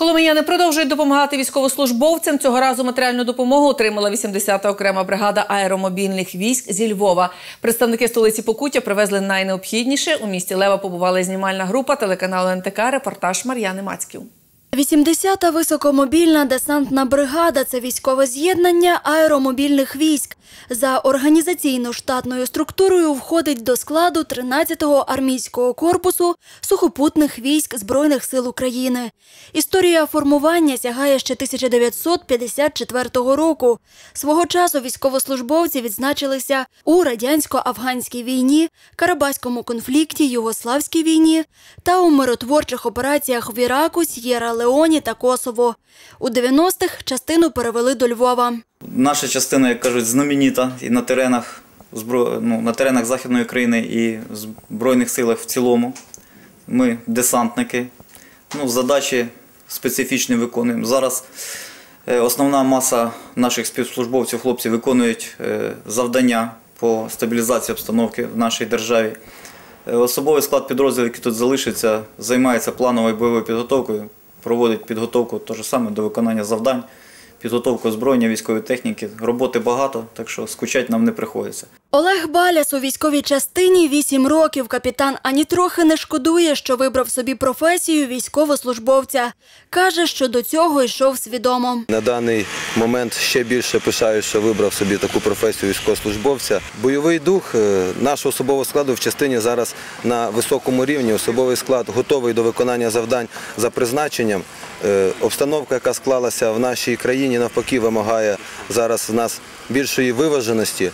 Коломияни продовжують допомагати військовослужбовцям. Цього разу матеріальну допомогу отримала 80-та окрема бригада аеромобільних військ зі Львова. Представники столиці Покуття привезли найнеобхідніше. У місті Лева побувала знімальна група телеканалу НТК. Репортаж Мар'яни Мацьків. 80-та високомобільна десантна бригада – це військове з'єднання аеромобільних військ. За організаційно-штатною структурою входить до складу 13-го армійського корпусу сухопутних військ Збройних сил України. Історія формування сягає ще 1954 року. Свого часу військовослужбовці відзначилися у радянсько-афганській війні, Карабаському конфлікті, Югославській війні та у миротворчих операціях в Іраку, С'єра Леоні та Косово. У 90-х частину перевели до Львова. Наша частина, як кажуть, знаменита і на теренах ну, на теренах Західної України і в Збройних силах в цілому. Ми десантники. Ну, задачі специфічні виконуємо. Зараз е, основна маса наших співслужбовців, хлопців, виконують е, завдання по стабілізації обстановки в нашій державі. Е, Особовий склад підрозділів, який тут залишиться, займається плановою бойовою підготовкою, проводить підготовку то ж саме до виконання завдань, підготовку озброєння, військової техніки. Роботи багато, так що скучати нам не приходиться. Олег Баляс у військовій частині 8 років. Капітан ані трохи не шкодує, що вибрав собі професію військовослужбовця. Каже, що до цього йшов свідомо. На даний момент ще більше пишаю, що вибрав собі таку професію військовослужбовця. Бойовий дух е, нашого особового складу в частині зараз на високому рівні. Особовий склад готовий до виконання завдань за призначенням. Е, Обстановка, яка склалася в нашій країні, навпаки, вимагає зараз в нас більшої виваженості.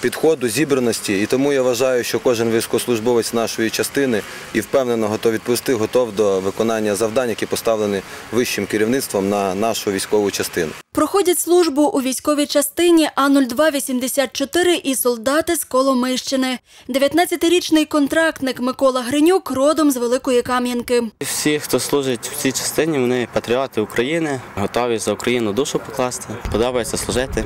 Підходу, зібраності, і тому я вважаю, що кожен військовослужбовець нашої частини і впевнено готов відповісти, готов до виконання завдань, які поставлені вищим керівництвом на нашу військову частину. Проходять службу у військовій частині А-0284 і солдати з Коломийщини. 19-річний контрактник Микола Гринюк родом з Великої Кам'янки. Всі, хто служить в цій частині, вони патріоти України, готові за Україну душу покласти. Подобається служити.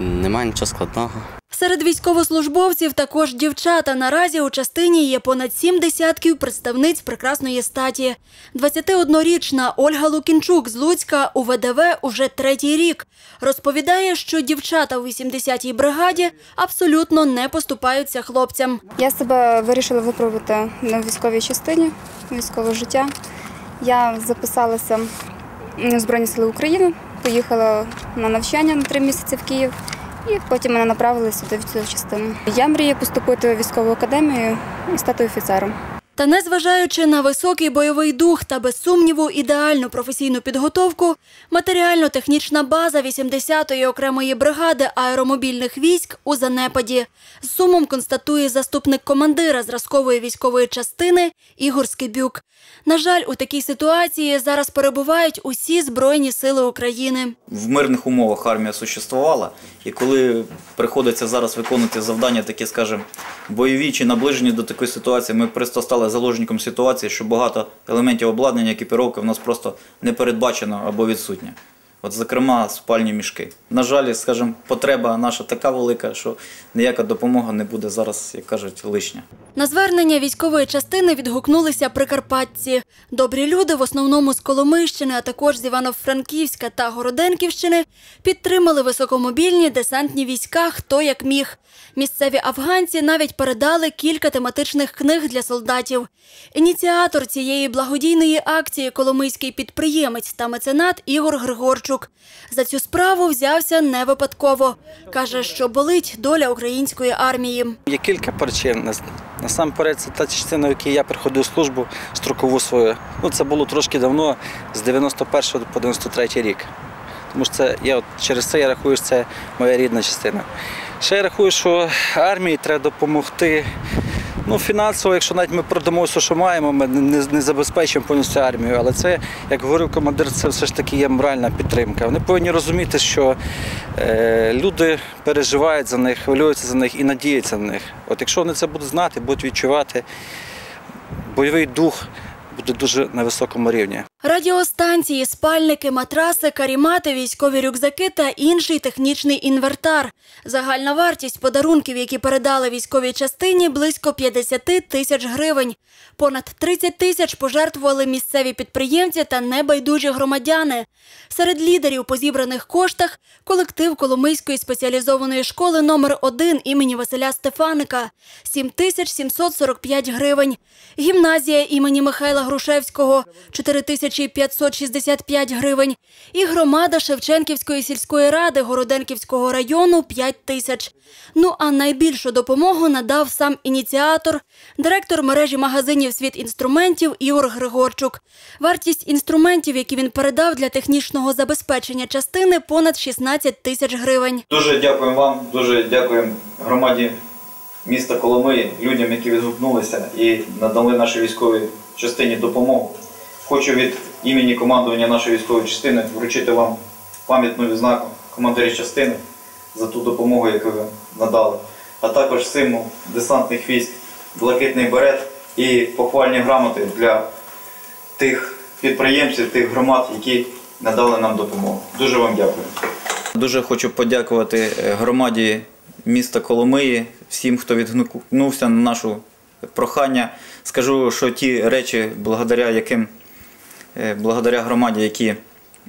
Немає нічого складного. Серед військовослужбовців також дівчата. Наразі у частині є понад сім десятків представниць прекрасної статі. 21-річна Ольга Лукінчук з Луцька у ВДВ уже третій рік. Розповідає, що дівчата у 80-й бригаді абсолютно не поступаються хлопцям. Я себе вирішила випробувати на військовій частині, військове життя. Я записалася в Збройні Сили України, поїхала на навчання на три місяці в Київ і потім мене направили сюди в цю частину. Я мрію поступити в військову академію і стати офіцером. Та незважаючи на високий бойовий дух та без сумніву ідеальну професійну підготовку, матеріально-технічна база 80-ї окремої бригади аеромобільних військ у занепаді. З сумом констатує заступник командира зразкової військової частини Ігор Скибюк. На жаль, у такій ситуації зараз перебувають усі збройні сили України. В мирних умовах армія существувала, і коли приходиться зараз виконувати завдання, такі, скажімо, бойові чи наближені до такої ситуації, ми просто стали заложником ситуації, що багато елементів обладнання, екіпіровки в нас просто не передбачено або відсутнє. От, зокрема, спальні мішки. На жаль, скажімо, потреба наша така велика, що ніяка допомога не буде зараз, як кажуть, лишня. На звернення військової частини відгукнулися прикарпатці. Добрі люди, в основному з Коломийщини, а також з Івано-Франківська та Городенківщини, підтримали високомобільні десантні війська хто як міг. Місцеві афганці навіть передали кілька тематичних книг для солдатів. Ініціатор цієї благодійної акції коломийський підприємець та меценат Ігор Григорчук. За цю справу взявся не випадково. Каже, що болить доля української армії. Є кілька причин. Насамперед, це та частина, в якій я приходив службу строкову свою. Ну, це було трошки давно, з 91 по 93 рік. Тому що це, я от, через це я рахую, що це моя рідна частина. Ще я рахую, що армії треба допомогти. Ну, фінансово, якщо навіть ми продамо все, що маємо, ми не, не забезпечимо повністю армію. Але це, як говорив командир, це все ж таки є моральна підтримка. Вони повинні розуміти, що е, люди переживають за них, хвилюються за них і надіються на них. От якщо вони це будуть знати, будуть відчувати бойовий дух буде дуже на високому рівні. Радіостанції, спальники, матраси, карімати, військові рюкзаки та інший технічний інвертар. Загальна вартість подарунків, які передали військовій частині, близько 50 тисяч гривень. Понад 30 тисяч пожертвували місцеві підприємці та небайдужі громадяни. Серед лідерів по зібраних коштах колектив Коломийської спеціалізованої школи номер 1 імені Василя Стефаника 7 тисяч 745 гривень. Гімназія імені Михайла Грушевського 4 тисячі 565 гривень. І громада Шевченківської сільської ради Городенківського району 5 тисяч. Ну а найбільшу допомогу надав сам ініціатор, директор мережі магазинів світ інструментів Ігор Григорчук. Вартість інструментів, які він передав для технічного забезпечення частини, понад 16 тисяч гривень. Дуже дякуємо вам, дуже дякуємо громаді міста Коломиї, людям, які відгукнулися і надали нашій військовій частині допомогу. Хочу від імені командування нашої військової частини вручити вам пам'ятну відзнаку командирі частини за ту допомогу, яку ви надали, а також символ десантних військ, блакитний берет і похвальні грамоти для тих підприємців, тих громад, які надали нам допомогу. Дуже вам дякую. Дуже хочу подякувати е, громаді міста Коломиї, всім, хто відгукнувся на нашу прохання. Скажу, що ті речі, благодаря яким е, благодаря громаді, які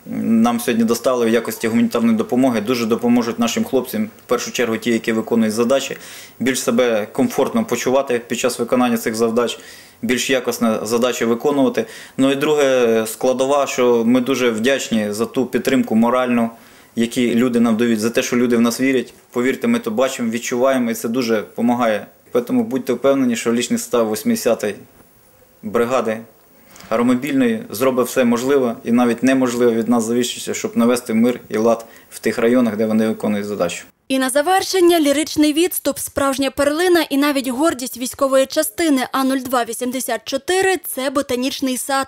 нам сьогодні достали в якості гуманітарної допомоги, дуже допоможуть нашим хлопцям, в першу чергу ті, які виконують задачі, більш себе комфортно почувати під час виконання цих завдач, більш якісно задачі виконувати. Ну і друге, складова, що ми дуже вдячні за ту підтримку моральну, які люди нам дають, за те, що люди в нас вірять. Повірте, ми то бачимо, відчуваємо, і це дуже допомагає. Тому будьте впевнені, що лічний став 80-ї бригади аеромобільної зробить все можливе і навіть неможливе від нас завішується, щоб навести мир і лад в тих районах, де вони виконують задачу. І на завершення ліричний відступ, справжня перлина і навіть гордість військової частини А0284 – це ботанічний сад.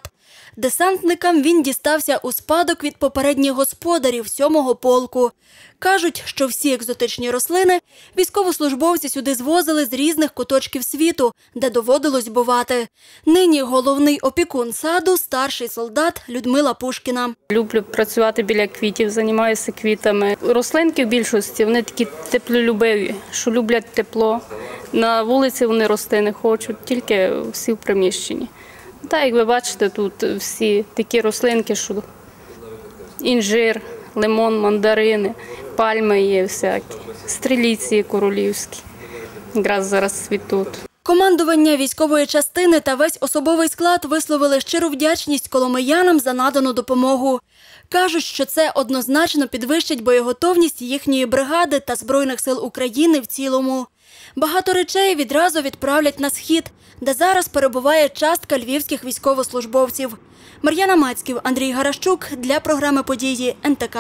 Десантникам він дістався у спадок від попередніх господарів 7-го полку. Кажуть, що всі екзотичні рослини військовослужбовці сюди звозили з різних куточків світу, де доводилось бувати. Нині головний опікун саду – старший солдат Людмила Пушкіна. Люблю працювати біля квітів, займаюся квітами. Рослинки в більшості вони такі теплолюбиві, що люблять тепло. На вулиці вони рости не хочуть, тільки всі в приміщенні. Так, як ви бачите, тут всі такі рослинки, що інжир, лимон, мандарини, пальми є всякі, стріліці королівські. Якраз зараз цвітуть. Командування військової частини та весь особовий склад висловили щиру вдячність коломиянам за надану допомогу. Кажуть, що це однозначно підвищить боєготовність їхньої бригади та Збройних сил України в цілому. Багато речей відразу відправлять на схід, де зараз перебуває частка львівських військовослужбовців. Мар'яна Мацьків, Андрій Гарашчук для програми події НТК.